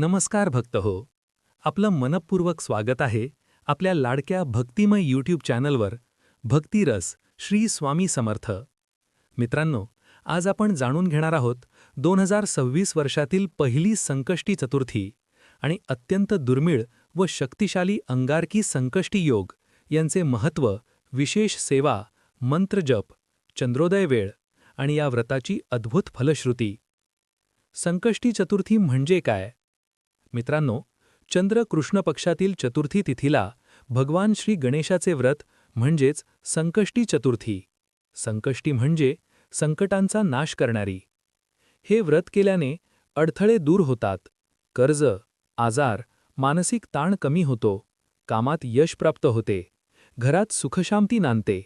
नमस्कार भक्त हो. आपलं मनपूर्वक स्वागत आहे आपल्या लाडक्या भक्तिमय यूट्यूब चॅनलवर भक्तिरस श्री स्वामी समर्थ. मित्रांनो आज आपण जाणून घेणार आहोत दोन हजार सव्वीस वर्षातील पहिली संकष्टी चतुर्थी आणि अत्यंत दुर्मिळ व शक्तिशाली अंगारकी संकष्टी योग यांचे महत्त्व विशेष सेवा मंत्रजप चंद्रोदय वेळ आणि या व्रताची अद्भुत फलश्रुती. संकष्टी चतुर्थी म्हणजे काय? मित्रांनो चंद्र कृष्ण पक्षातील चतुर्थी तिथीला भगवान श्री गणेशाचे व्रत म्हणजेच संकष्टी चतुर्थी. संकष्टी म्हणजे संकटांचा नाश करणारी. हे व्रत केल्याने अडथळे दूर होतात. कर्ज आजार मानसिक ताण कमी होतो. कामात यश प्राप्त होते. घरात सुखशांती नांदते.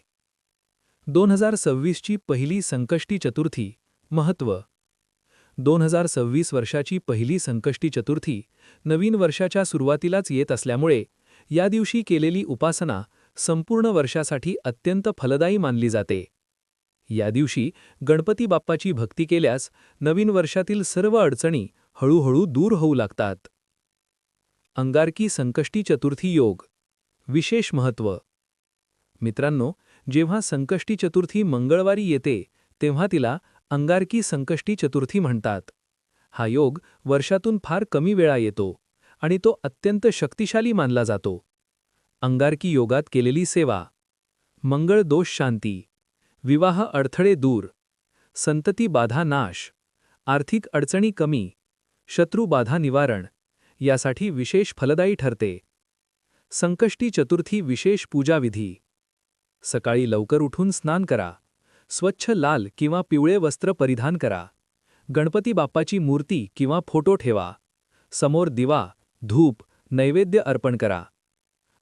दोन हजार सव्वीसची पहिली संकष्टी चतुर्थी महत्त्व दोन हजार सव्वीस वर्षाची पहिली संकष्टी चतुर्थी नवीन वर्षाच्या सुरुवातीलाच येत असल्यामुळे या दिवशी केलेली उपासना संपूर्ण वर्षासाठी अत्यंत फलदायी मानली जाते. या दिवशी गणपती बाप्पाची भक्ती केल्यास नवीन वर्षातील सर्व अडचणी हळूहळू दूर होऊ लागतात. अंगारकी संकष्टी चतुर्थी योग. विशेष महत्त्व मित्रांनो जेव्हा संकष्टी चतुर्थी मंगळवारी येते तेव्हा तिला अंगारकी संकष्टी चतुर्थी म्हणतात. हा योग वर्षातून फार कमी वेळा येतो आणि तो अत्यंत शक्तिशाली मानला जातो. अंगारकी योगात केलेली सेवा. मंगळ दोष शांती. विवाह अडथळे दूर. संतती बाधा नाश. आर्थिक अडचणी कमी. शत्रू बाधा निवारण. यासाठी विशेष फलदायी ठरते. संकष्टी चतुर्थी विशेष पूजाविधी. सकाळी लवकर उठून स्नान करा. स्वच्छ लाल किंवा पिवळे वस्त्र परिधान करा. गणपती बाप्पाची मूर्ती किंवा फोटो ठेवा. समोर दिवा धूप नैवेद्य अर्पण करा.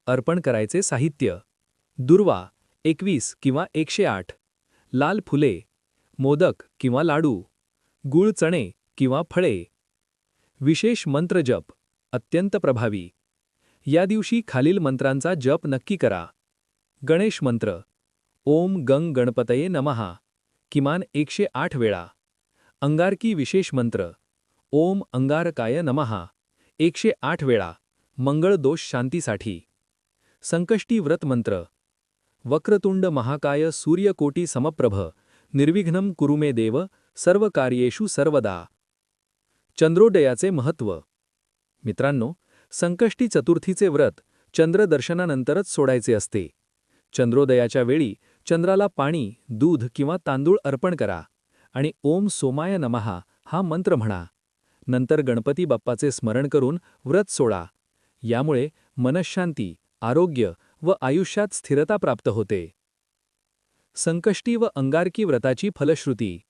अर्पण करायचे साहित्य. दुर्वा एकवीस किंवा एकशे आठ. लाल फुले मोदक किंवा लाडू. गुळ चणे किंवा फळे. विशेष मंत्रजप अत्यंत प्रभावी. या दिवशी खालील मंत्रांचा जप नक्की करा. गणेश मंत्र. ओम गंग गणपतये नमहा किमान एकशे आठ वेळा. अंगारकी विशेष मंत्र. ओम अंगारकाय नमहा एकशे आठ वेळा. मंगळ दोष शांतीसाठी. संकष्टी व्रत मंत्र. वक्रतुंड महाकाय सूर्यकोटी समप्रभ. निर्विघ्नं कुरुमे देव. सर्व कार्येषु सर्वदा. चंद्रोदयाचे महत्त्व. मित्रांनो संकष्टी चतुर्थीचे व्रत चंद्रदर्शनानंतरच सोडायचे असते. चंद्रोदयाच्या वेळी चंद्राला पाणी दूध किंवा तांदूळ अर्पण करा आणि ओम सोमाय नमहा हा मंत्र म्हणा. नंतर गणपती बाप्पाचे स्मरण करून व्रत सोडा. यामुळे मनशांती आरोग्य व आयुष्यात स्थिरता प्राप्त होते. संकष्टी व अंगारकी व्रताची फलश्रुती.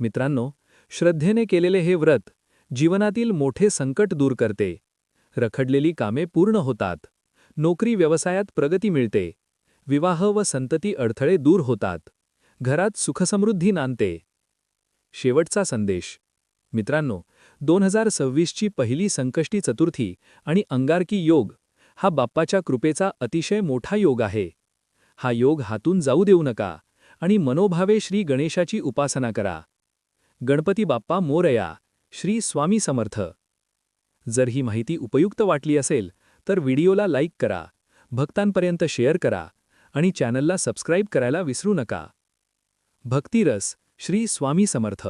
मित्रांनो श्रद्धेने केलेले हे व्रत जीवनातील मोठे संकट दूर करते. रखडलेली कामे पूर्ण होतात. नोकरी व्यवसायात प्रगती मिळते. विवाह व संतती अडथळे दूर होतात. घरात सुखसमृद्धी नांदते. शेवटचा संदेश. मित्रांनो दोन हजार सव्वीसची पहिली संकष्टी चतुर्थी आणि अंगारकी योग हा बाप्पाच्या कृपेचा अतिशय मोठा योग आहे. हा योग हातून जाऊ देऊ नका आणि मनोभावे श्री गणेशाची उपासना करा. गणपती बाप्पा मोरया श्री स्वामी समर्थ. जर ही माहिती उपयुक्त वाटली असेल तर व्हिडिओला लाईक करा. भक्तांपर्यंत शेअर करा. आणि चॅनलला सबस्क्राईब करायला विसरू नका. भक्तिरस श्री स्वामी समर्थ.